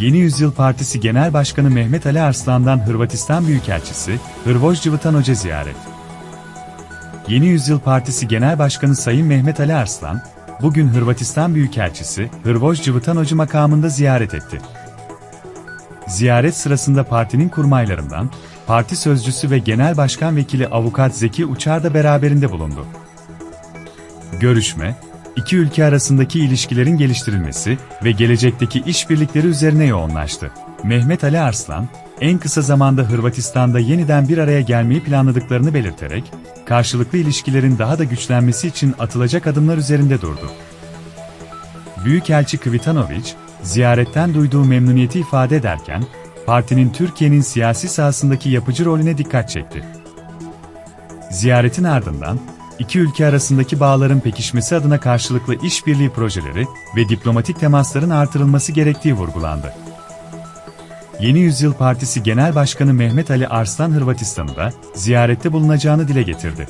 Yeni Yüzyıl Partisi Genel Başkanı Mehmet Ali Arslan'dan Hırvatistan Büyükelçisi, Hrvoje Cvitanoje ziyaret. Yeni Yüzyıl Partisi Genel Başkanı Sayın Mehmet Ali Arslan, bugün Hırvatistan Büyükelçisi, Hrvoje Cvitanoje makamında ziyaret etti. Ziyaret sırasında partinin kurmaylarından, parti sözcüsü ve genel başkan vekili avukat Zeki Uçar da beraberinde bulundu. Görüşme, iki ülke arasındaki ilişkilerin geliştirilmesi ve gelecekteki işbirlikleri üzerine yoğunlaştı. Mehmet Ali Arslan, en kısa zamanda Hırvatistan'da yeniden bir araya gelmeyi planladıklarını belirterek, karşılıklı ilişkilerin daha da güçlenmesi için atılacak adımlar üzerinde durdu. Büyükelçi Kvitanovic, ziyaretten duyduğu memnuniyeti ifade ederken, partinin Türkiye'nin siyasi sahasındaki yapıcı rolüne dikkat çekti. Ziyaretin ardından, iki ülke arasındaki bağların pekişmesi adına karşılıklı işbirliği projeleri ve diplomatik temasların artırılması gerektiği vurgulandı. Yeni Yüzyıl Partisi Genel Başkanı Mehmet Ali Arslan Hırvatistan'da ziyarette bulunacağını dile getirdi.